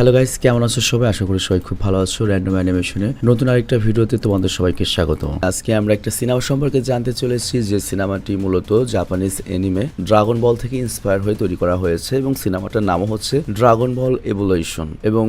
Hello guys কেমন আছো সবাই? আশা করি সবাই খুব ভালো আছো। র্যান্ডম অ্যানিমেশনে নতুন আরেকটা ভিডিওতে তোমাদের সবাইকে স্বাগত আজকে আমরা একটা সিনেমা সম্পর্কে জানতে চলেছি, যে সিনেমাটি মূলত জাপানিজ এনিমে ড্রাগন বল থেকে ইন্সপায়ার হয়ে তৈরি করা হয়েছে এবং সিনেমাটার নামও হচ্ছে ড্রাগন বল এভলিউশন এবং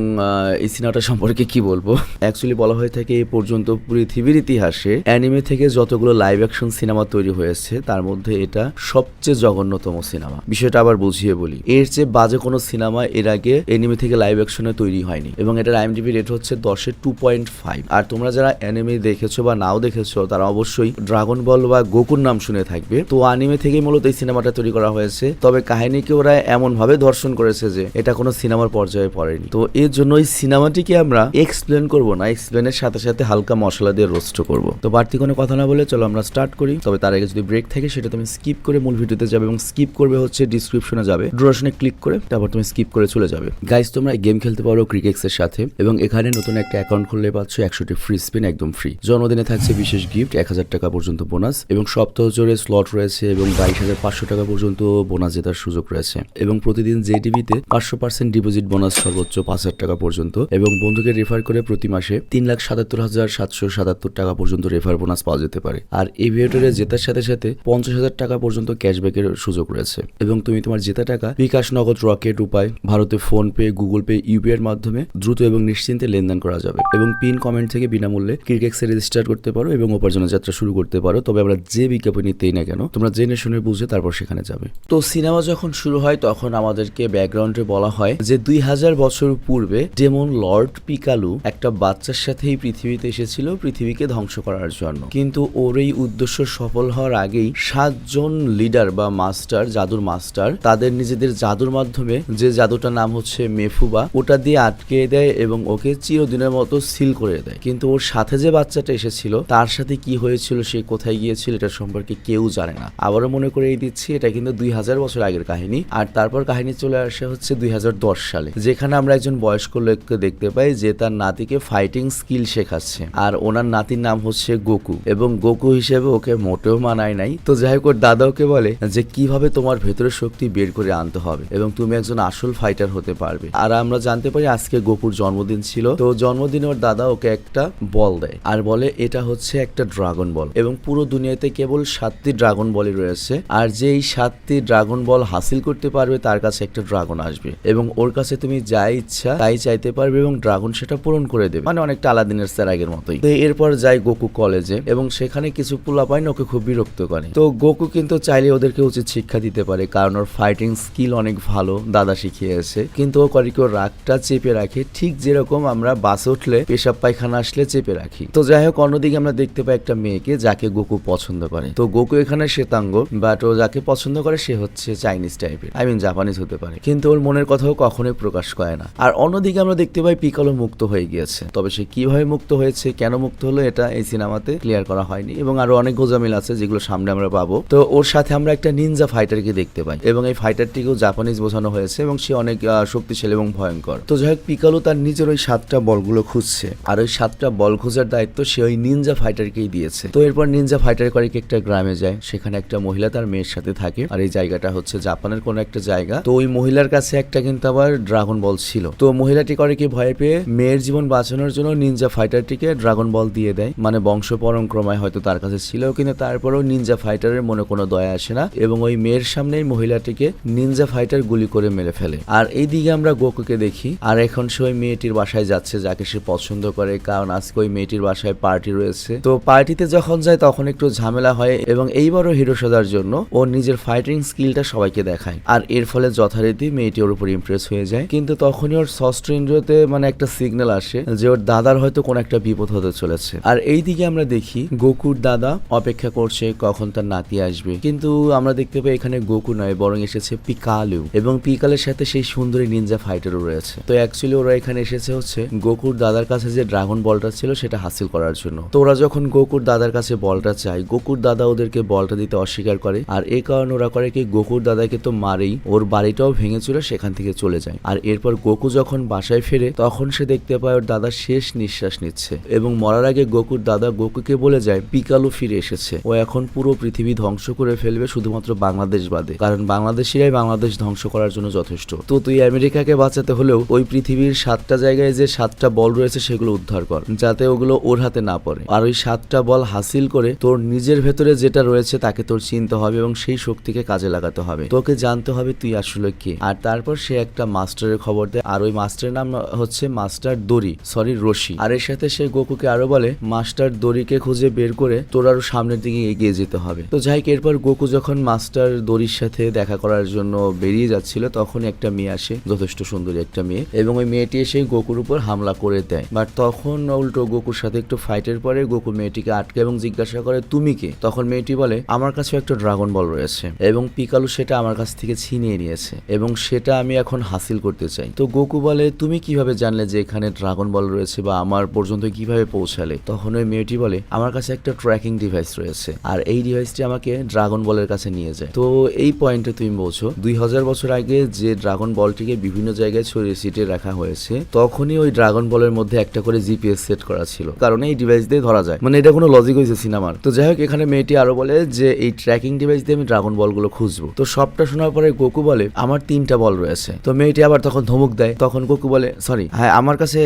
এই সিনেমাটা সম্পর্কে কি বলব? অ্যাকচুয়ালি বলা হয়ে থাকে এই পর্যন্ত পৃথিবীর ইতিহাসে অ্যানিমে থেকে যতগুলো লাইভ অ্যাকশন সিনেমা তৈরি হয়েছে, তার মধ্যে এটা সবচেয়ে জঘন্যতম সিনেমা বিষয়টা আবার বুঝিয়ে বলি। এর চেয়ে বাজে কোনো সিনেমা এর আগে এনিমে থেকে লাইভ অ্যাকশনে তৈরি হয়নি এবং এটার আইএমডিবি রেট হচ্ছে দশের টু পয়েন্ট ফাইভ আর তোমরা যারা অ্যানিমে দেখেছ বা নাও দেখেছ, তারা অবশ্যই ড্রাগন বল বা গোকুর নাম শুনে থাকবে। তো অ্যানিমে থেকেই মূলত এই সিনেমাটা তৈরি করা হয়েছে। তবে কাহিনীকে ওরা এমন ভাবে দর্শন করেছে যে এটা কোনো সিনেমার পর্যায়ে পড়েনি। তো এর জন্য এই সিনেমাটিকে আমরা এক্সপ্লেন করব না এক্সপ্লেনের সাথে সাথে হালকা মশলা দিয়ে রোস্ট করব। তো বাড়তি কোনো কথা না বলে চলো আমরা স্টার্ট করি। তবে তার আগে যদি ব্রেক থাকে, সেটা তুমি স্কিপ করে মূল ভিডিওতে যাবে এবং স্কিপ করবে হচ্ছে ডিসক্রিপশনে যাবে। ডুরেশনে ক্লিক করে তারপর তুমি স্কিপ করে চলে যাবে। গাইস তোমরা গেম খেলতে পারো ক্রিকেক্স এর সাথে এবং এখানে নতুন একটা অ্যাকাউন্ট খুললে পাচ্ছ একশোটি ফ্রি স্পিন একদম ফ্রি জন্মদিনে থাকছে বিশেষ গিফট এক হাজার টাকা পর্যন্ত বোনাস এবং সপ্তাহ জুড়ে স্লট রয়েছে এবং বাইশ হাজার পাঁচশো টাকা পর্যন্ত বোনাস জেতার সুযোগ রয়েছে। এবং প্রতিদিন জেটিভিতে পাঁচশো পার্সেন্ট ডিপোজিট বোনাস সর্বোচ্চ পাঁচ হাজার টাকা পর্যন্ত এবং বন্ধুকে রেফার করে প্রতি মাসে তিন লাখ সাতাত্তর হাজার সাতশো সাতাত্তর টাকা পর্যন্ত রেফার বোনাস পাওয়া যেতে পারে। আর এই ভিডিওটারে জেতার সাথে সাথে পঞ্চাশ হাজার টাকা পর্যন্ত ক্যাশব্যাকের সুযোগ রয়েছে। এবং তুমি তোমার জেতা টাকা বিকাশ নগদ রকেট উপায়, ভারতে PhonePe Google Pay UPI মাধ্যমে দ্রুত এবং নিশ্চিন্তে লেনদেন করা যাবে এবং পিন কমেন্ট থেকে বিনামূল্যে ক্রিকেক্সে রেজিস্টার করতে পারো এবং উপার্জনের যাত্রা শুরু করতে পারো। তবে আমরা যে বিজ্ঞাপন নিতেই না কেন, তোমরা জেনে শুনে বুঝে তারপর সেখানে যাবে। তো সিনেমা যখন শুরু হয়, তখন আমাদেরকে ব্যাকগ্রাউন্ডে বলা হয় যে দুই হাজার বছর পূর্বে যেমন লর্ড পিকালু একটা বাচ্চার সাথেই পৃথিবীতে এসেছিল, পৃথিবীকে ধ্বংস করার জন্য। কিন্তু ওর এই উদ্দেশ্য সফল হওয়ার আগেই সাতজন লিডার বা মাস্টার, জাদুর মাস্টার, তাদের নিজেদের জাদুর মাধ্যমে যে জাদুটার নাম হচ্ছে মেফুবা ওটা দিয়ে আটকে দেয় এবং ওকে চিরদিনের মতো সিল করে দেয়। কিন্তু ওর সাথে যে বাচ্চাটা এসেছিল, তার সাথে কি হয়েছিল, সে কোথায় গিয়েছিল, এটা সম্পর্কে কেউ জানে না। আবারও মনে করে দিচ্ছি, এটা কিন্তু দুই হাজার বছর আগের কাহিনী। আর তারপর কাহিনী চলে আসে হচ্ছে দুই হাজার দশ সালে, যেখানে আমরা একজন বয়স্ক লোককে দেখতে পাই যে তার নাতিকে ফাইটিং স্কিল শেখাচ্ছে। আর ওনার নাতির নাম হচ্ছে গোকু এবং গোকু হিসেবে ওকে মোটেও মানায় নাই। তো যাই হোক, ওর দাদা ওকে বলে যে, কীভাবে তোমার ভেতরের শক্তি বের করে আনতে হবে এবং তুমি একজন আসল ফাইটার হতে পারবে? আর আমরা জানতে পারি আজকে গোকুর জন্মদিন ছিল। তো জন্মদিনে ওর দাদা ওকে একটা বল দেয়। আর বলে এটা হচ্ছে একটা ড্রাগন বল। এবং পুরো দুনিয়াতে কেবল সাতটি ড্রাগন বলই রয়েছে। আর যে এই সাতটি ড্রাগন বল হাসিল করতে পারবে, তার কাছে একটা ড্রাগন আসবে। এবং ওর কাছে তুমি যা ইচ্ছা তাই চাইতে পারবে এবং ড্রাগন সেটা পূরণ করে দেবে। মানে অনেকটা আলাদিনের স্যার আগের মতোই। তো এরপর যায় গোকু কলেজে এবং সেখানে কিছু পোলা পায় না ওকে খুব বিরক্ত করে। তো গোকু কিন্তু চাইলে ওদেরকে উচিত শিক্ষা দিতে পারে, কারণ ওর ফাইটিং স্কিল অনেক ভালো, দাদা শিখিয়েছে। কিন্তু ও করে কেউ ওর রাগটা চেপে রাখে, ঠিক যেরকম আমরা বাসে উঠলে পেশাব পায়খানা আসলে চেপে রাখি। তো যাই হোক, অন্যদিকে আমরা দেখতে পাই একটা মেয়েকে যাকে গোকু পছন্দ করে। তো গোকু এখানে শ্বেতাঙ্গ বাট ও যাকে পছন্দ করে সে হচ্ছে চাইনিজ টাইপের আই মিন জাপানিজ হতে পারে। কিন্তু ওর মনের কথাও কখনোই প্রকাশ করে না। আর অন্যদিকে আমরা দেখতে পাই পিকালো মুক্ত হয়ে গিয়েছে। তবে সে কীভাবে মুক্ত হয়েছে, কেন মুক্ত হলো, এটা এই সিনেমাতে ক্লিয়ার করা হয়নি। এবং আরও অনেক গোজামিল আছে যেগুলো সামনে আমরা পাবো। তো ওর সাথে আমরা একটা নিনজা ফাইটারকে দেখতে পাই। এবং এই ফাইটারটিকেও জাপানিজ বোঝানো হয়েছে এবং সে অনেক শক্তিশালী এবং ভয়ঙ্কর। তো যাই হোক, পিকালো তার নিজের ওই সাতটা বলগুলো খুঁজছে। আর ওই সাতটা বল খোঁজার দায়িত্ব সে ওই নিনজা ফাইটারকেই দিয়েছে। তো এরপর নিনজা ফাইটার করে একটা গ্রামে যায়, সেখানে একটা মহিলা তার মেয়ের সাথে থাকে। আর এই জায়গাটা হচ্ছে জাপানের কোন একটা জায়গা। তো ওই মহিলার কাছে একটা কিন্তু আবার ড্রাগন বল ছিল। তো মহিলাটি করে কি ভয় পেয়ে মেয়ের জীবন বাঁচানোর জন্য নিনজা ফাইটারটিকে ড্রাগন বল দিয়ে দেয়। মানে বংশ পরম্পরায় হয়তো তার কাছে ছিল কিন্তু তারপরেও নিনজা ফাইটারের মনে কোনো দয়া আসে না। এবং ওই মেয়ের সামনেই মহিলাটিকে নিনজা ফাইটার গুলি করে মেরে ফেলে। আর এইদিকে আমরা গোকুকে দেখি। আর এখন সে ওই মেয়েটির বাসায় যাচ্ছে, যাকে সে পছন্দ করে, কারণ আজকে ওই মেয়েটির বাসায় পার্টি রয়েছে। তো পার্টিতে যখন যায় তখন একটু ঝামেলা হয় এবং এইবারও হিরো সাজার জন্য ও নিজের ফাইটিং স্কিলটা সবাইকে দেখায়। আর এর ফলে যথারীতি মেয়েটি ওর উপর ইমপ্রেস হয়ে যায়। কিন্তু তখনই ওর ষষ্ঠ ইন্দ্রিয়তে মানে একটা সিগন্যাল আসে যে ওর দাদার হয়তো কোনো একটা বিপদ হতে চলেছে। আর এইদিকে আমরা দেখি গোকুর দাদা অপেক্ষা করছে কখন তার নাতি আসবে। কিন্তু আমরা দেখতে পাই এখানে গোকু নয়, বরং এসেছে পিকালু। এবং পিকালের সাথে সেই সুন্দরী নিনজা ফাইটারও রয়েছে। তো অ্যাকচুয়ালি ওরা এখানে এসেছে হচ্ছে গোকুর দাদার কাছে যে ড্রাগন বলটা ছিল সেটা হাসিল করার জন্য। তো ওরা যখন গোকুর দাদার কাছে বলটা চায়, গোকুর দাদা ওদেরকে বলটা দিতে অস্বীকার করে। আর এই কারণে ওরা করে কি, গোকুর দাদাকে তো মারেই, ওর বাড়িটাও ভেঙে চলে সেখান থেকে চলে যায়। আর এরপর গোকু যখন বাসায় ফেরে, তখন সে দেখতে পায় ওর দাদা শেষ নিঃশ্বাস নিচ্ছে। এবং মরার আগে গোকুর দাদা গোকুকে বলে যায়, পিকালু ফিরে এসেছে। ও এখন পুরো পৃথিবী ধ্বংস করে ফেলবে শুধুমাত্র বাংলাদেশ বাদে। কারণ বাংলাদেশিরাই বাংলাদেশ ধ্বংস করার জন্য যথেষ্ট। তো তুই আমেরিকাকে বাঁচাতে হলেও ওই পৃথিবীর সাতটা জায়গায় যে সাতটা বল রয়েছে সেগুলো উদ্ধার কর, যাতে ওগুলো ওর হাতে না পড়ে। আর ওই সাতটা বল হাসিল করে তোর নিজের ভেতরে যেটা রয়েছে তাকে তোর চিনতে হবে এবং সেই শক্তিকে কাজে লাগাতে হবে। তোকে জানতে হবে তুই আসলে কে। আর তারপর সে একটা মাস্টারের খবর দেয়। আর ওই মাস্টারের নাম হচ্ছে মাস্টার দড়ি, সরি, রশি। আর এর সাথে সে গোকুকে আরও বলে, মাস্টার দড়িকে খুঁজে বের করে তোর আরও সামনের দিকে এগিয়ে যেতে হবে। তো যাই এরপর গোকু যখন মাস্টার দড়ির সাথে দেখা করার জন্য বেরিয়ে যাচ্ছিল তখন একটা মেয়ে আসে, যথেষ্ট সুন্দরী একটা মেয়ে। এবং ওই মেয়েটি এসে গোকুর উপর হামলা করে দেয়। বাট তখন উল্টো গোকুর সাথে একটু ফাইটের পরে গোকু মেয়েটিকে আটকে এবং জিজ্ঞাসা করে, তুমি কে? তখন মেয়েটি বলে, আমার কাছে একটা ড্রাগন বল রয়েছে এবং পিকালু সেটা আমার কাছ থেকে ছিনিয়ে নিয়েছে এবং সেটা আমি এখন হাসিল করতে চাই। তো গোকু বলে, তুমি কীভাবে জানলে যে এখানে ড্রাগন বল রয়েছে বা আমার পর্যন্ত কীভাবে পৌঁছালে? তখন ওই মেয়েটি বলে, আমার কাছে একটা ট্র্যাকিং ডিভাইস রয়েছে আর এই ডিভাইসটি আমাকে ড্রাগন বলের কাছে নিয়ে যায়। তো এই পয়েন্টে তুমি বলছো, দুই হাজার বছর আগে যে ড্রাগন বলটিকে বিভিন্ন জায়গায় ছড়িয়ে ছিটিয়ে রাখা হয়েছে, তখনই ওই ড্রাগন বলের মধ্যে একটা করে জিপিএস সেট করা ছিল। কারণ এই ডিভাইস দিয়ে ধরা যায়। মানে এটা কোনো লজিক হয়েছে সিনেমার তো যাই হোক, এখানে মেয়েটি আরও বলে যে, এই ট্র্যাকিং ডিভাইস দিয়ে আমি ড্রাগন বলগুলো খুঁজবো। তো সবটা শোনার পরে গোকু বলে, আমার তিনটা বল রয়েছে। তো মেয়েটি আবার তখন ধমক দেয়। তখন গোকু বলে সরি হ্যাঁ আমার কাছে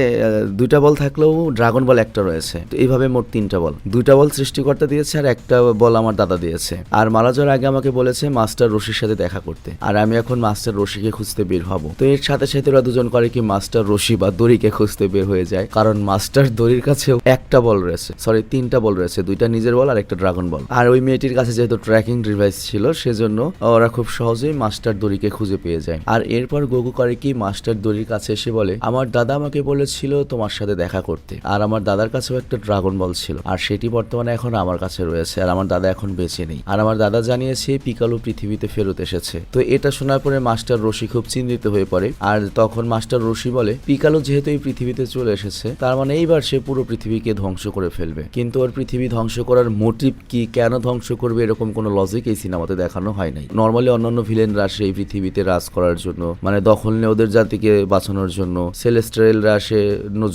দুইটা বল থাকলেও ড্রাগন বল একটা রয়েছে। তো এইভাবে মোট তিনটা বল দুইটা বল সৃষ্টিকর্তা দিয়েছে আর একটা বল আমার দাদা দিয়েছে। আর মারা যাওয়ার আগে আমাকে বলেছে মাস্টার রশির সাথে দেখা করতে। আর আমি এখন মাস্টার রশিকে খুঁজতে বের হব। তো এর সাথে সাথে ওরা দুজন করে কি মাস্টার রশি বা দড়িকে খুঁজতে বের হয়ে যায়। কারণ মাস্টার দড়ির কাছেও একটা বল রয়েছে। সরি, তিনটা বল রয়েছে। দুইটা নিজের বল আর একটা ড্রাগন বল। আর ওই মেয়েটির কাছে যেহেতু ট্র্যাকিং ডিভাইস ছিল, সেজন্য ওরা খুব সহজেই মাস্টার দড়িকে খুঁজে পেয়ে যায়। আর এরপর গোগু করে কি মাস্টার দড়ির কাছে এসে বলে, আমার দাদা আমাকে বলেছিল তোমার সাথে দেখা করতে। আর আমার দাদার কাছেও একটা ড্রাগন বল ছিল। আর সেটি বর্তমানে এখন আমার কাছে রয়েছে। আর আমার দাদা এখন বেঁচে নেই। আর আমার দাদা জানিয়েছে, পিকালু পৃথিবীতে ফেরত এসেছে। তো এটা শোনার পরে মাস্টার রশি খুব চিন্তিত হয়ে পড়ে। আর তখন মাস্টার রশি বলে, পিকালু যেহেতু এই পৃথিবীতে চলে এসেছে, তার মানে এইবার সে পুরো পৃথিবীকে ধ্বংস করে ফেলবে। কিন্তু ওর পৃথিবী ধ্বংস করার মোটিভ কি, কেন ধ্বংস করবে, এরকম কোনো লজিক এই সিনেমাতে দেখানো হয় নাই। নর্মালি অন্যান্য ভিলেনরা আসে এই পৃথিবীতে রাজ করার জন্য মানে দখল নিয়ে ওদের জাতিকে বাঁচানোর জন্য সেলেস্ট্রেলরা আসে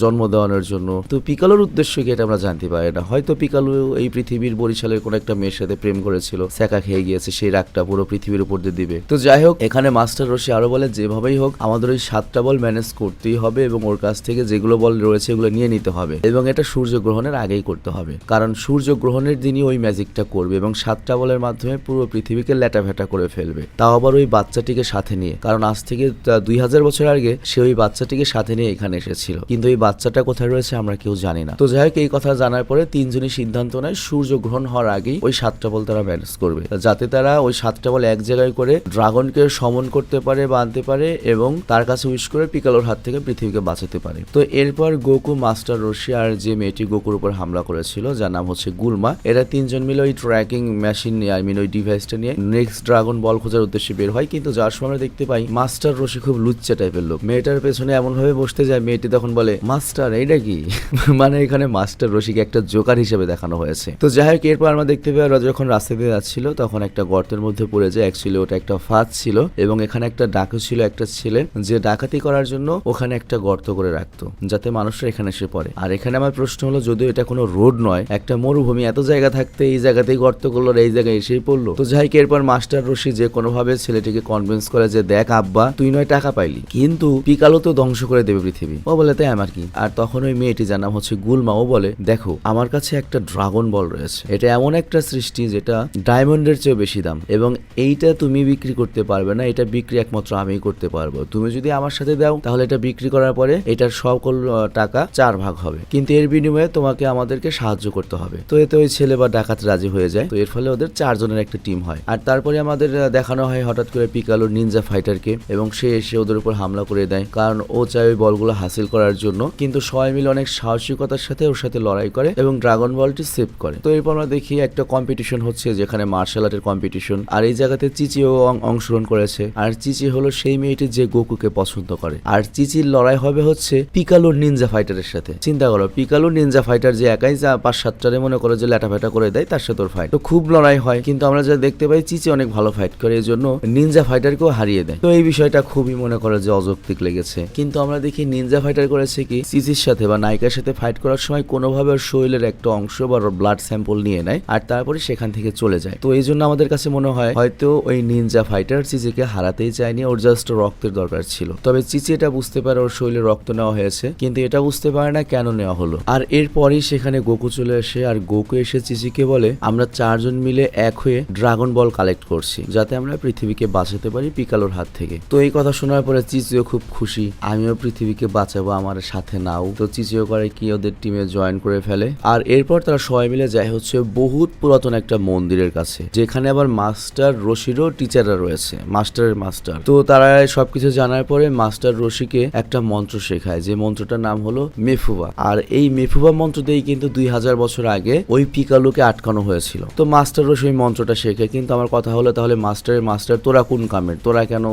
জন্ম দেওয়ানোর জন্য। তো পিকালোর উদ্দেশ্য কি এটা আমরা জানতে পারি না। হয়তো পিকালু এই পৃথিবীর বরিশালের কোনো একটা মেয়ের সাথে প্রেম করেছিল সেকা খেয়ে গিয়েছে, সেই রাগটা পুরো পৃথিবীর উপর দিয়ে দিবে। তো যাই হোক, এখানে মাস্টার রশি আরও বলে, যেভাবেই হোক, আমাদের ওই সাতটা বল ম্যানেজ করতেই হবে এবং ওর কাছ থেকে যেগুলো বল রয়েছে এগুলো নিয়ে নিতে হবে এবং এটা সূর্যগ্রহণের আগেই করতে হবে। কারণ সূর্যগ্রহণের দিনই ওই ম্যাজিকটা করবে এবং সাতটা বলের মাধ্যমে পুরো পৃথিবীকে ল্যাটাভেটা করে ফেলবে। তাও আবার ওই বাচ্চাটিকে সাথে নিয়ে। কারণ আজ থেকে দুই হাজার বছর আগে সে ওই বাচ্চাটিকে সাথে নিয়ে এখানে এসেছিল। কিন্তু এই বাচ্চাটা কোথায় রয়েছে আমরা কেউ জানি না। তো যাই হোক, এই কথা জানার পরে তিনজনই সিদ্ধান্ত নেয় সূর্যগ্রহণ হওয়ার আগেই ওই সাতটা বল তারা ম্যানেজ করবে। যাতে তারা ওই সাতটা বল এক জায়গায় করে ড্রাগনকে সমন করতে পারে বা আনতে পারে এবং তার কাছে উইশ করে পিকালোর হাত থেকে পৃথিবীকে বাঁচাতে পারে। তো এরপর গোকু, মাস্টার রশি আর যে মেয়েটি গোকুর উপর হামলা করেছিল, যার নাম হচ্ছে গুলমা, এরা তিনজন মিলে ওই ট্র্যাকিং মেশিন নিয়ে আই মিন ওই ডিভাইসটা নিয়ে নেক্সট ড্রাগন বল খোঁজার উদ্দেশ্যে বের হয়। কিন্তু যার সময় আমরা দেখতে পাই, মাস্টার রশি খুব লুচ্চা টাইপের লোক। মেয়েটার পেছনে এমন ভাবে বসতে যায়, মেয়েটি তখন বলে, মাস্টার, এইটা কি? মানে এখানে মাস্টার রশিকে একটা জোকার হিসেবে দেখানো হয়েছে। তো যাই হোক, এরপর আমরা দেখতে পাই, ওরা যখন রাস্তা দিয়ে যাচ্ছিল, তখন একটা গর্তের মধ্যে পড়ে যায়। অ্যাকচুয়ালি ওটা একটা ফাঁদ ছিল এবং এখানে একটা ডাকু ছিল, একটা ছেলে, যে ডাকাতি করার জন্য ওখানে একটা গর্ত করে রাখতো, যাতে মানুষরা এখানে এসে পড়ে। আর এখানে আমার প্রশ্ন হলো, যদিও এটা কোনো রোড নয়, একটা মরুভূমি, এত জায়গা থাকতে এই জায়গাতেই গর্ত করল এই জায়গায় এসেই পড়ল। তো যাই এরপর মাস্টার রশি যে কোনোভাবে ছেলেটিকে কনভিন্স করে যে, দেখ আব্বা, তুই নয় টাকা পাইলি, কিন্তু পিকালো তো ধ্বংস করে দেবে পৃথিবী। ও বলে, তাই আমার কি? আর তখন ওই মেয়েটি, যার নাম হচ্ছে গুলমা, ও বলে, দেখো, আমার কাছে একটা ড্রাগন বল রয়েছে। এটা এমন একটা সৃষ্টি যেটা ডায়মন্ডের চেয়ে বেশি দাম, এবং এইটা তুমি বিক্রি করতে পারবে না, এটা বিক্রি একমাত্র আমিই করতে পারব। তুমি যদি আমার সাথে দাও, তাহলে এটা বিক্রি করার পরে এটার সকল টাকা চার ভাগ হবে। কিন্তু এর বিনিময়ে তোমাকে আমাদেরকে সাহায্য করতে হবে। তো এতে ওই ছেলে বা ডাকাত রাজি হয়ে যায়। তো এর ফলে ওদের চারজনের একটা টিম হয়। আর তারপরে আমাদের দেখানো হয় হঠাৎ করে পিকালো নিনজা ফাইটারকে এবং সে এসে ওদের উপর হামলা করে দেয়। কারণ ও চায় ওই বলগুলো হাসিল করার জন্য। কিন্তু সবাই মিলে অনেক সাহসিকতার সাথে ওর সাথে লড়াই করে এবং ড্রাগন বলটি সেভ করে। তো এরপর আমরা দেখি একটা কম্পিটিশন হচ্ছে যেখানে মার্শাল আর্টের কম্পিটিশন। আর এই জায়গাতে চিচিও অংশগ্রহণ করেছে। আর চিচি হলো সেই মেয়েটি যে গোকুকে পছন্দ করে আর চিচির লড়াই হবে হচ্ছে পিকালোর নিনজা ফাইটারের সাথে। চিন্তা করো পিকালোর নিনজা ফাইটার যে একাই যা পাঁচ সাতটারে মনে করে যে ল্যাটাফাটা করে দেয়, তার সাথে ওর ফাইট তো খুব লড়াই হয়, কিন্তু আমরা যা দেখতে পাই চিচি অনেক ভালো ফাইট করে, এই জন্য নিনজা ফাইটারকেও হারিয়ে দেয়। তো এই বিষয়টা খুবই মনে করে যে অযৌক্তিক লেগেছে। কিন্তু আমরা দেখি নিনজা ফাইটার করেছে কি, চিচির সাথে বা নায়িকার সাথে ফাইট করার সময় কোনোভাবে ওর শরীরের একটা অংশ বা ব্লাড স্যাম্পল নিয়ে নেয় আর তারপরে সেখান থেকে চলে যায়। তো এই জন্য আমাদের কাছে মনে হয় হয়তো ওই নিনজা ফাইটার চিচিকে হারাতেই চায়নি, ওর জাস্ট রক্তের দরকার ছিল। তবে চিচি এটা বুঝতে পারে ওর শরীরে রক্ত নেওয়া হয়েছে, কিন্তু এটা বুঝতে পারে না কেন নেওয়া হলো। আর এরপরই সেখানে গোকু চলে আসে, আর গোকু এসে চিচিকে বলে, আমরা চারজন মিলে এক হয়ে ড্রাগন বল কালেক্ট করছি, যাতে আমরা পৃথিবীকে বাঁচাতে পারি পিকালোর হাত থেকে। তো এই কথা শোনার পরে চিচিও খুব খুশি, আমিও পৃথিবীকে বাঁচাবো, আমার সাথে নাও। তো চিচিও করে কি ওদের টিমে জয়েন করে ফেলে। আর এরপর তারা সবাই মিলে যায় হচ্ছে বহুত পুরাতন একটা মন্দিরের কাছে, যেখানে আবার মাস্টার রশিরও টিচাররা রয়েছে, মাস্টারের মাস্টার। তো তারা সবকিছু জানার পরে মাস্টার রশিকে একটা মন্ত্র শেখায়, যে মন্ত্রটার নাম হলো মেফুবা আর এই মেফুবা মন্ত্র দিয়েই কিন্তু দুই হাজার বছর আগে ওই পিকালুকে আটকানো হয়েছিল। তো মাস্টার রশি ওই মন্ত্রটা শেখে, কিন্তু আমার কথা হলো তাহলে মাস্টারের মাস্টার তোরা কোন কামের? তোরা কেন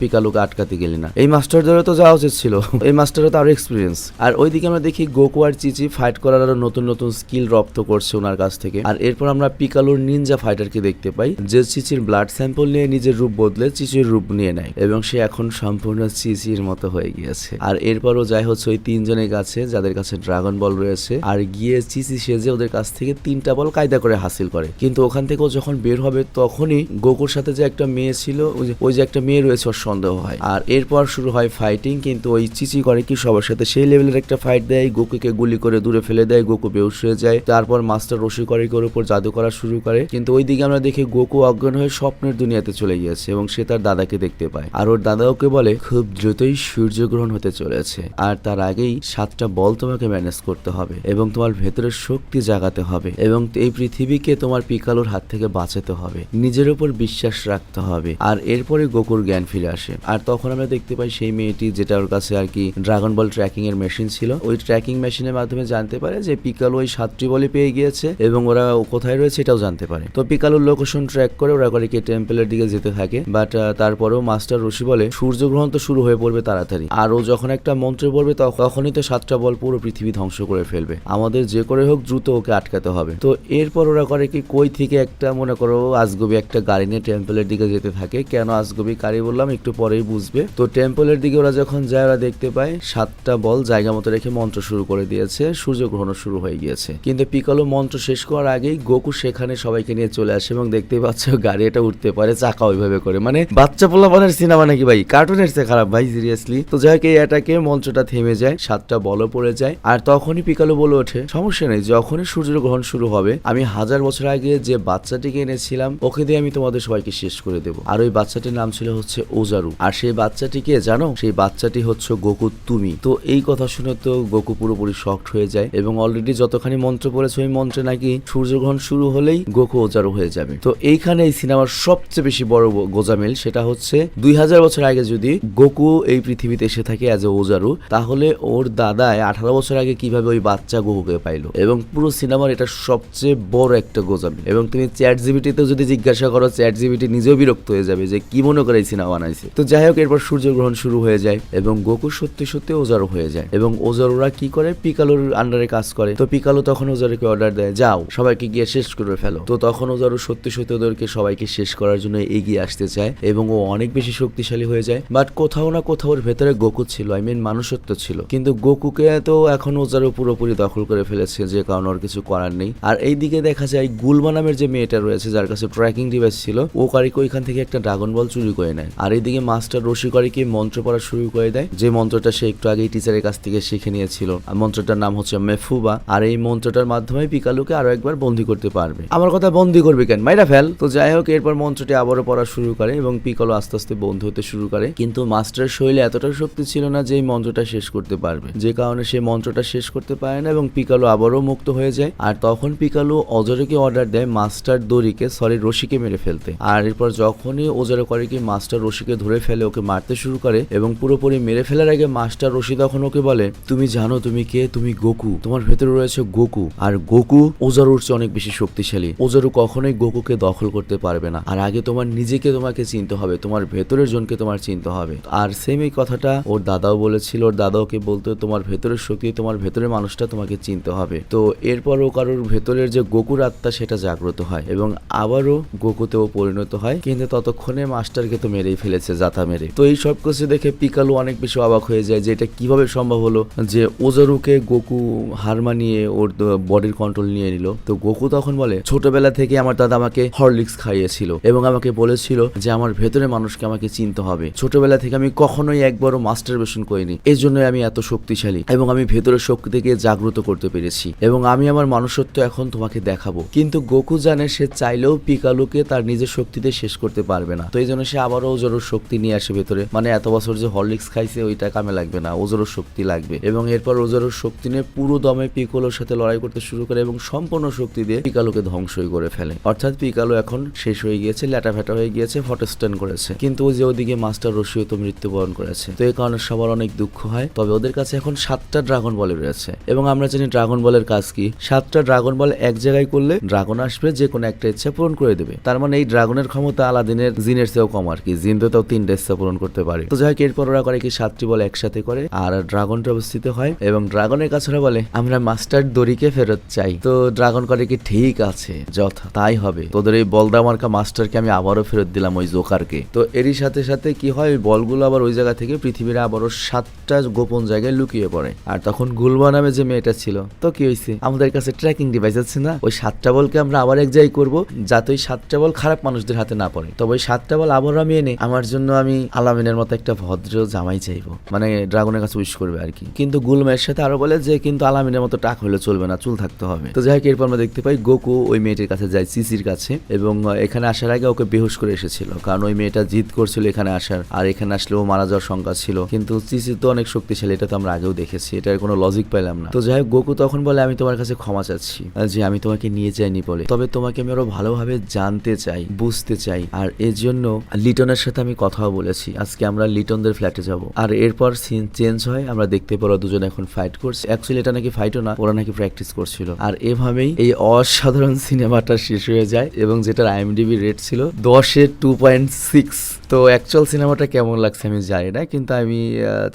পিকালুকে আটকাতে গেলি না? এই মাস্টারদেরও তো যাওয়া উচিত ছিল। এই মাস্টারও তো আরও এক্সপিরিয়েন্স আর ওইদিকে আমরা দেখি গোকু আর চিচি ফাইট করার আরও নতুন নতুন স্কিল রপ্ত করছে ওনার কাছ থেকে। আর এরপর আমরা পিকালুর নিনজা ফাইটারকে দেখতে পাই, যে চিচির ব্লাড স্যাম্পল নিয়ে নিজের রূপ বদলে চিচির রূপ নিয়ে নেয়। এবং সে এখন সম্পূর্ণ চিচির মতো হয়ে গিয়েছে। আর এরপরও যাই হচ্ছে ওই তিনজনের কাছে, যাদের কাছে ড্রাগন বল রয়েছে, আর গিয়ে চিচি সেজে ওদের কাছ থেকে তিনটা বল কায়দা করে হাসিল করে। কিন্তু ওখান থেকে ও যখন বের হবে, তখনই গোকুর সাথে যে একটা মেয়ে ছিল, ওই যে- একটা মেয়ে রয়েছে, ওর সন্দেহ হয়। আর এরপর শুরু হয় ফাইটিং কিন্তু ওই চিচি করে কি সবার সাথে সেই লেভেলের একটা ফাইট দেয় গোকুকে গুলি করে দূরে ফেলে দেয় গোকু বেউস হয়ে যায়। তারপর মাস্টার রশি করে ওর উপর জাদু করা শুরু করে। কিন্তু ওইদিকে আমরা দেখি গোকু অজ্ঞান হয়ে স্বপ্নের দুনিয়াতে চলে গিয়েছে, এবং সে তার দাদাকে দেখতে পায়। আর ওর দাদা ওকে বলে, খুব দ্রুতই সূর্যগ্রহণ হতে চলেছে। আর তার আগেই সাতটা বল তোমাকে ম্যানেজ করতে হবে এবং তোমার ভেতরের শক্তি জাগাতে হবে এবং এই পৃথিবীকে তোমার পিকালোর হাত থেকে বাঁচাতে হবে। নিজের উপর বিশ্বাস রাখতে হবে। আর এরপরে গোকুর জ্ঞান ফিরে আসে। আর তখন আমরা দেখতে পাই সেই মেয়েটি যেটা ওর কাছে আর কি ড্রাগন বল ট্র্যাকিং এর মেশিন ছিল। ওই ট্র্যাকিং মেশিনের মাধ্যমে জানতে পারে যে পিকালো ওই সাতটি বলে পেয়ে গিয়েছে এবং ওরা কোথায় রয়েছে এটাও জানতে পারে। তো পিকালোর লোকেশন ট্র্যাক করে ওরা করে টেম্পলের দিকে যেতে থাকে। বাট তারপরেও মাস্টার রশি বলে, সূর্যগ্রহণ তো শুরু হয়ে পড়বে তাড়াতাড়ি। আর ও যখন একটা মন্ত্রে পড়বে তখ- তখনই তো সাতটা বল পুরো পৃথিবী ধ্বংস করে ফেলবে। আমাদের যে করে হোক, দ্রুত ওকে আটকাতে হবে। তো এরপর ওরা করে কি, কই থেকে একটা, মনে করো, আজগবি একটা গাড়ি নিয়ে টেম্পলের দিকে যেতে থাকে। কেন আজগবি গাড়ি বললাম, একটু পরেই বুঝবে। তো টেম্পলের দিকে ওরা যখন যায়, ওরা দেখতে পায়, সাতটা বল জায়গা মতো রেখে মন্ত্র শুরু করে দিয়েছে। সূর্যগ্রহণও শুরু হয়ে গিয়েছে। কিন্তু পিকালো মন্ত্র শেষ করার আগেই গোকু সেখানে সবাইকে নিয়ে চলে আসে এবং দেখতেই পাচ্ছ, গাড়ি এটা উঠতে পারে, চাকা ওইভাবে করে। মানে বাচ্চা পোলাপানের সিনেমা নাকি ভাই? কার্টুনের চেয়ে খারাপ ভাই। সিরিয়াসলি তো যাই হোক, এই অ্যাটাকে মন্ত্রটা থেমে যায়, সাতটা বলও পড়ে যায়, আর তখনই পিকালো বলে ওঠে, সমস্যা নেই, যখনই সূর্যগ্রহণ শুরু হবে, আমি হাজার বছর আগে যে বাচ্চাটিকে এনেছিলাম, ওকে দিয়ে আমি তোমাদের সবাইকে শেষ করে দেবো। আর ওই বাচ্চাটির নাম ছিল হচ্ছে ওজারু। আর সেই বাচ্চাটিকে, জানো, সেই বাচ্চাটি হচ্ছে গোকু তুমি। তো এই কথা শুনে তো গোকু পুরোপুরি শক্ট হয়ে যায় এবং অলরেডি যতখানি মন্ত্র পড়েছে, ওই মন্ত্রে নাকি সূর্যগ্রহণ শুরু হলেই গোকু ওজারু হয়ে যাবে। তো এইখানে এই সিনেমার সবচেয়ে বেশি বড় গোজামিল, সেটা হচ্ছে দুই হাজার বছর আগে যদি গোকু এই পৃথিবীতে এসে থাকে অ্যাজ এ ওজারু তাহলে ওর দাদায় আঠারো বছর আগে কীভাবে ওই বাচ্চা গোকুকে পাইলো? এবং পুরো সিনেমার এটা সবচেয়ে বড় একটা গোজামিল। এবং তুমি চ্যাট জিবিটিতেও যদি জিজ্ঞাসা করো চ্যাট জিবিটি নিজেও বিরক্ত হয়ে যাবে যে কি মনে করে এই সিনেমা বানাইছে। তো যাই হোক, এরপর সূর্যগ্রহণ শুরু হয়ে যায় এবং গোকু সত্যি সত্যি ওজারো হয়ে যায়। এবং ওজারোরা কি করে? পিকালোর আন্ডারে কাজ করে। তো পিকালো তখন ওজারোকে অর্ডার দেয়, যাও, সবাইকে গিয়ে শেষ করে ফেলো। তো তখন ওজারো সত্যি সত্যি ওদেরকে সবাইকে শেষ করার জন্য এগিয়ে আসতে চায় এবং ও অনেক বেশি শক্তিশালী হয়ে যায়। বাট কোথাও না কোথাও ওর ভেতরে গোকু ছিল আই মিন মানুষত্ব ছিল। কিন্তু গোকুকে তো এখন ওজারো পুরোপুরি দখল করে ফেলেছে, যে কারণ ওর কিছু করার নেই। আর এইদিকে দেখা যায় গুলমা নামের যে মেয়েটা রয়েছে, যার কাছে ট্র্যাকিং ডিভাইস ছিল, ও কারিকে ওইখান থেকে একটা ড্রাগন বল চুরি করে নেয়। আর এইদিকে মাস্টার রশি কারিকে মন্ত্র পড়া শুরু করে দেয়, যে মন্ত্রটা সে একটু আগেই টিচারের কাছ থেকে শিখে নিয়েছিল। আর মন্ত্রটার নাম হচ্ছে মেফুবা আর এই মন্ত্রটার মাধ্যমে পিকালুকে আরও একবার বন্দি করতে পারবে। আমার কথা বন্দি করবে কেন? মাইরা ফেল। তো যাই হোক, এরপর মন্ত্রটি আবারও পড়া শুরু করে এবং পিকালো আস্তে আস্তে বন্ধ হতে শুরু করে। কিন্তু মাস্টারের শৈলে এতটা শক্তি ছিল না যে এই মন্ত্রটা শেষ করতে পারবে। যে কারণে সে মন্ত্রটা শেষ করতে পারে না এবং পিকালো আবারও মুক্ত হয়ে যায়। আর তখন পিকালো অজরকে অর্ডার দেয় মাস্টার দড়িকে সরি রশিকে মেরে ফেলতে। আর এরপর যখনই ওজরে করে কি মাস্টার রশিকে ধরে ফেলে, ওকে মারতে শুরু করে এবং পুরোপুরি মেরে ফেলার আগে মাস্টার রশি তখন ওকে বলে, তুমি জানো তুমি কে? তুমি গোকু। তোমার ভেতরে রয়েছে গোকু। আর গোকু ওজারুর চেয়ে অনেক বেশি শক্তিশালী। ওজারু কখনোই গোকুকে দখল করতে পারবে না। আর আগে তোমার নিজেকে তোমাকে চিনতে হবে। তোমার ভেতরের জনকে তোমার চিনতে হবে। আর সেম এই কথাটা ওর দাদাও বলেছিল। ওর দাদা ওকে বলতো, তোমার ভেতরের শক্তি, তোমার ভেতরের মানুষটা তোমাকে চিনতে হবে। তো এরপর ও কারোর ভেতরের যে গোকুর আত্মা, সেটা জাগ্রত হয় এবং আবারও গোকুতেও পরিণত হয়। কিন্তু ততক্ষণে মাস্টারকে তো মেরেই ফেলেছে জাতা মেরে। তো এই সব কিছু দেখে পিকালু অনেক বেশি অবাক হয়ে যায় যে এটা কীভাবে সম্ভব হলো যে ওজারুকে গোকু হার মানিয়ে ওর বডির কন্ট্রোল নিয়ে নিল। তো গোকু তখন বলে, ছোটবেলা থেকে আমার দাদা আমাকে হরলিক্স খাইয়েছিল এবং আমাকে বলেছিল যে আমার ভেতরে মানুষকে আমাকে চিনতে হবে। ছোটবেলা থেকে আমি কখনো কখনোই একবারও মাস্টারবেশন করিনি। এই জন্যই আমি এত শক্তিশালী এবং আমি ভেতরের শক্তি থেকে জাগ্রত করতে পেরেছি এবং আমি আমার মানুষত্ব এখন তোমাকে দেখাবো। কিন্তু গোকু জানে সে চাইলেও পিকালুকে তার নিজের শক্তিতে শেষ করতে পারবে না। তো এই জন্য সে আবারও ওজোরোর শক্তি নিয়ে আসে ভেতরে। মানে এত বছর যে হরলিক্স খাইছে, ওইটা কামে লাগবে না। ওজোরোর শক্তি লাগবে। এবং এরপর ওজোরোর শক্তি নিয়ে পুরো দমে পিকোলোর সাথে লড়াই করতে শুরু করে এবং সম্পূর্ণ শক্তি দিয়ে পিকালোকে ধ্বংসই করে ফেলে। অর্থাৎ পিকালো এখন শেষ হয়ে গিয়েছে ল্যাটা ফ্যাটা হয়ে গিয়েছে ফটোস্ট্যান করেছে। কিন্তু ওই যে ওদিকে মাস্টার রশিও তো মৃত্যুবরণ করেছে। তো এই কারণে সবার অনেক দুঃখ হয়। তবে ওদের কাছে এখন সাতটা ড্রাগন বল রয়েছে। এবং আমরা জানি ড্রাগন বলের কাজ কি? সাতটা ড্রাগন বল এক জায়গায় করলে ড্রাগন আসবে যে কোনো একটা ইচ্ছা পূরণ করে দেবে। তার মানে এই ড্রাগনের ক্ষমতা আলাদিনের জিনের চেয়েও কম আর কি। জিন তো তাও তিনটা ইচ্ছা পূরণ করতে পারে। তো যাই হোক, এরপর ওরা করে কি সাতটি বল একসাথে করে আর ড্রাগনটা অবস্থিত হয়। এবং ড্রাগনের কাছে ওরা বলে, আমরা মাস্টার দড়িকে ফেরত চাই। তো ড্রাগন করে কি, ঠিক আছে, যথা, তাই হবে। তোদের এই বলদা মার্কা মাস্টারকে আমি আবারও ফেরত দিলাম ওই জোকারকে। তো এরই সাথে সাথে কি হয় বলগুলো আবার ওই জায়গা থেকে পৃথিবীর আবারও সাতটা গোপন জায়গায় লুকিয়ে পড়ে। আর তখন গুলবা নামে যে মেয়েটা ছিল, তো কি হয়েছে আমাদের কাছে ট্র্যাকিং ডিভাইস আছে না? ওই সাতটা বলকে আমরা আবার এক জায়গায় করব, যাতে ওই সাতটা বল খারাপ মানুষদের হাতে না পড়ে। তবে ওই সাতটা বল আবার আমি এনে আমার জন্য আমি আলামিনের মতো একটা ভদ্র জামাই চাইব। মানে ড্রাগনের কাছে উইশ করবে আর কি। কিন্তু গুলমের সাথে আরও বলে যে, কিন্তু আলামিনের মতো টাক হলে চলবে না, চুল থাকতে হবে। তো যাই হোক, এরপর আমরা দেখতে পাই গোকু ওই মেয়েটির কাছে যায়, সিসির কাছে। এবং এখানে আসার আগে ওকে বেহুশ করে এসেছিল। কারণ ওই মেয়েটা জিদ করছিল এখানে আসার। আর এখানে আসলেও মারা যাওয়ার শঙ্কা ছিল। কিন্তু সিসি তো অনেক শক্তিশালী, এটা তো আমরা আগেও দেখেছি। এটার কোনো লজিক পেলাম না। তো যাই হোক, গোকু তখন বলে, আমি তোমার কাছে ক্ষমা চাচ্ছি। যে আমি তোমাকে নিয়ে যাইনি বলে। তবে তোমাকে আমি আরও ভালোভাবে জানতে চাই, বুঝতে চাই। আর এর জন্য লিটনের সাথে আমি কথাও বলেছি। আজকে আমরা লিটনদের ফ্ল্যাটে যাব। আর এরপর সিন চেঞ্জ হয়, আমরা দেখতে পারো দুজন এখন ফাইট করছে। অ্যাকচুয়ালি এটা নাকি ফাইটও না, ওরা নাকি প্র্যাকটিস করছিল। আর এভাবেই এই অসাধারণ সিনেমাটা শেষ হয়ে যায় এবং যেটার আইএমডিবি রেট ছিল দশের টু পয়েন্ট সিক্স তো অ্যাকচুয়াল সিনেমাটা কেমন লাগছে আমি জানি না, কিন্তু আমি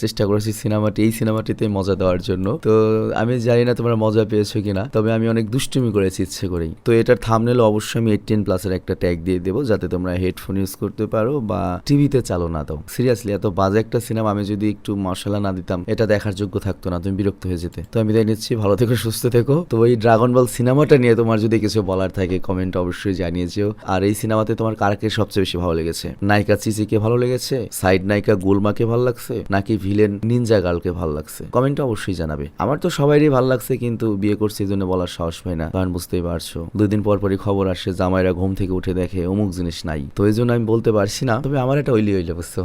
চেষ্টা করেছি সিনেমাটি, এই সিনেমাটিতে মজা দেওয়ার জন্য। তো আমি জানি না তোমরা মজা পেয়েছ কিনা, তবে আমি অনেক দুষ্টুমি করেছি, ইচ্ছে করেই। তো এটার থামনেল অবশ্যই আমি এইটিন প্লাসের একটা ট্যাগ দিয়ে দেবো, যাতে তোমরা হেডফোন ইউজ করতে পারো বা টিভিতে চালো না দাও সিরিয়াসলি এত বাজে একটা সিনেমা আমি যদি একটু মশলা না দিতাম, এটা দেখার যোগ্য থাকতো না, তুমি বিরক্ত হয়ে যেতে। তো আমি তাই নিচ্ছি, ভালো থেকো, সুস্থ থেকো। তো ওই ড্রাগন বল সিনেমাটা নিয়ে তোমার যদি কিছু বলার থাকে কমেন্ট অবশ্যই জানিয়ে যেও আর এই সিনেমাতে তোমার কারকে সবচেয়ে বেশি ভালো লেগেছে? নায়িকা চিচিকে ভালো লেগেছে? সাইড নায়িকা গুলমাকে ভালো লাগছে নাকি ভিলেন নিনজা গার্লকে ভালো লাগছে? কমেন্ট অবশ্যই জানাবে। আমার তো সবাইরই ভালো লাগছে, কিন্তু বিয়ে করছে এই জন্য বলার সাহস পাই না। কারণ বুঝতেই পারছ দুই দিন পর পরই খবর আসে, জামাইরা ঘুম থেকে উঠে দেখে অমুক জিনিস নাই। তো এই জন্য আমি বলতে পারছি না, তবে আমার এটা ওইলি হইলে, বুঝছ?